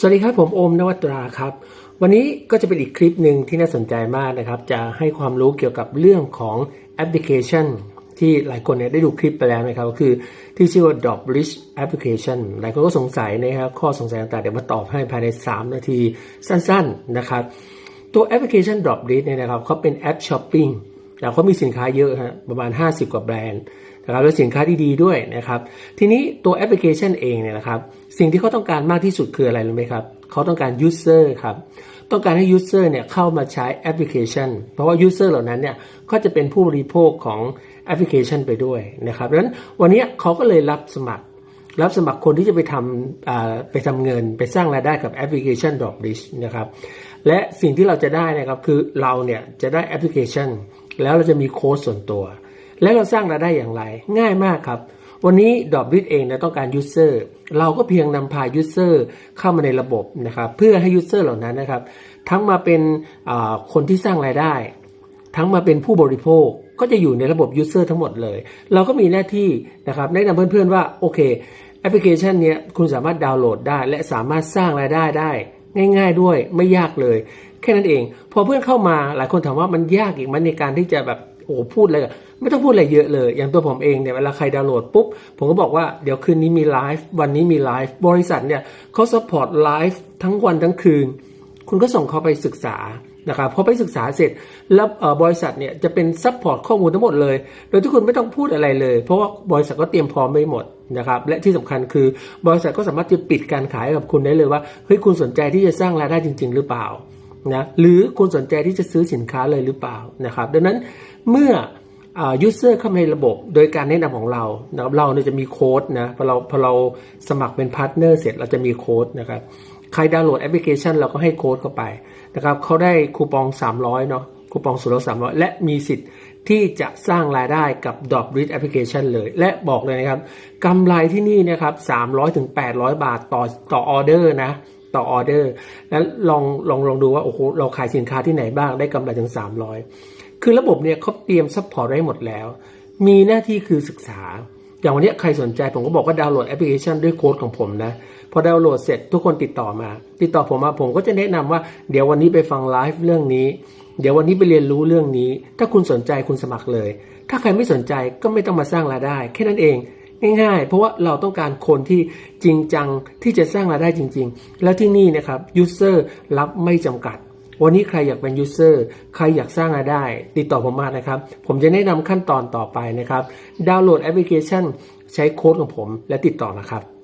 สวัสดีครับผมโอมนวัตราครับ วันนี้ก็จะเป็นอีกคลิปหนึ่งที่น่าสนใจมากนะครับ จะให้ความรู้เกี่ยวกับเรื่องของแอปพลิเคชัน ที่หลายคนเนี่ยได้ดูคลิปไปแล้วนะครับก็คือที่ชื่อว่า Drop Rich Application หลายคนก็สงสัยนะครับข้อสงสัยต่างๆ เดี๋ยวมาตอบให้ภายใน 3 นาทีสั้นๆนะครับ ตัวแอปพลิเคชัน Drop Rich เนี่ยนะครับเขาเป็นแอปช้อปปิ้งแล้วเขามีสินค้าเยอะฮะประมาณ 50 กว่าแบรนด์ นะครับแล้วสินค้าดีๆด้วยนะครับทีนี้ตัวแอปพลิเคชันเองเนี่ยนะครับสิ่งที่เขาต้องการมากที่สุดคืออะไรรู้ไหมครับเขาต้องการ user ครับต้องการให้ user เนี่ยเข้ามาใช้แอปพลิเคชัน เพราะว่า user เหล่านั้นเนี่ยก็จะเป็นผู้บริโภคของแอปพลิเคชันไปด้วยนะครับดังนั้นวันนี้เขาก็เลยรับสมัคร รับสมัครคนที่จะไปทำไปทำเงินไปสร้างรายได้กับแอปพลิเคชัน Dropbridge นะครับและสิ่งที่เราจะได้นะครับคือเราเนี่ยจะได้แอปพลิเคชัน แล้วเราจะมีโค้ดส่วนตัว แล้วเราสร้างรายได้อย่างไร ง่ายมากครับ วันนี้ Dropbridge เองนี่ยต้องการ user เราก็เพียงนำพา user เข้ามาในระบบนะครับเพื่อให้ user เหล่านั้นนะครับทั้งมาเป็นคนที่สร้างรายได้ ทั้งมาเป็นผู้บริโภคก็จะอยู่ในระบบ user ทั้งหมดเลย เราก็มีหน้าที่นะครับแนะนำเพื่อนๆว่า โอเค แอปพลิเคชันนี้คุณสามารถดาวน์โหลดได้ และสามารถสร้างรายได้ได้ ง่าย ๆด้วยไม่ยากเลย แค่นั้นเอง พอเพื่อนเข้ามาหลายคนถามว่ามันยากอีกไหมในการที่จะแบบ โอ้พูดอะไรอะไม่ต้องพูดอะไรเยอะเลย อย่างตัวผมเองเนี่ยเวลาใครดาวน์โหลดปุ๊บ ผมก็บอกว่าเดี๋ยวคืนนี้มีไลฟ์วันนี้มีไลฟ์บริษัทเนี่ยเขาสปอร์ตไลฟ์ทั้งวันทั้งคืน คุณก็ส่งเขาไปศึกษานะครับพอไปศึกษาเสร็จแล้วบริษัทเนี่ยจะเป็นซัพพอร์ตข้อมูลทั้งหมดเลย โดยที่คุณไม่ต้องพูดอะไรเลย เพราะว่าบริษัทก็เตรียมพร้อมไม่หมดนะครับและที่สำคัญคือบริษัทก็สามารถจะปิดการขายกับคุณได้เลยว่าเฮ้ยคุณสนใจที่จะสร้างรายได้จริง ๆ หรือเปล่านะหรือคุณสนใจที่จะซื้อสินค้าเลยหรือเปล่านะครับ ดังนั้น เมื่อยูเซอร์เข้ามาในระบบโดยการแนะนำของเรานะครับเราเนี่ยจะมีโค้ดนะพอเราพอเราสมัครเป็นพาร์ทเนอร์เสร็จเราจะมีโค้ดนะครับใครดาวน์โหลดแอปพลิเคชันเราก็ให้โค้ดเข้าไปนะครับเขาได้คูปอง 300เนาะคูปองส่วนลด300 และมีสิทธิ์ที่จะสร้างรายได้กับ d r o p r i d แอปพลิเคชันเลย และบอกเลยนะครับกำไรที่นี่นะครับ300ถึง800 บาทต่อต่อออเดอร์นะ ต่อออเดอร์แล้วลองลองลองดูว่าโอ้โหเราขายสินค้าที่ไหนบ้างได้กำไรถึง 300 คือระบบเนี่ยเขาเตรียมซัพพอร์ตไว้หมดแล้ว มีหน้าที่คือศึกษา อย่างวันนี้ใครสนใจผมก็บอกว่าดาวน์โหลดแอปพลิเคชันด้วยโค้ดของผมนะพอดาวน์โหลดเสร็จทุกคนติดต่อมา ติดต่อผมมาผมก็จะแนะนำว่าเดี๋ยววันนี้ไปฟังไลฟ์เรื่องนี้ เดี๋ยววันนี้ไปเรียนรู้เรื่องนี้ ถ้าคุณสนใจคุณสมัครเลย ถ้าใครไม่สนใจก็ไม่ต้องมาสร้างรายได้ แค่นั้นเอง ง่ายๆ เพราะว่าเราต้องการคนที่จริงจังที่จะสร้างรายได้จริง ๆ แล้วที่นี่นะครับยูเซอร์รับไม่จำกัดวันนี้ใครอยากเป็นยูเซอร์ใครอยากสร้างรายได้ ติดต่อผมมานะครับ ผมจะแนะนำขั้นตอนต่อไปนะครับ ดาวน์โหลดแอปพลิเคชัน ใช้โค้ดของผมและติดต่อนะครับ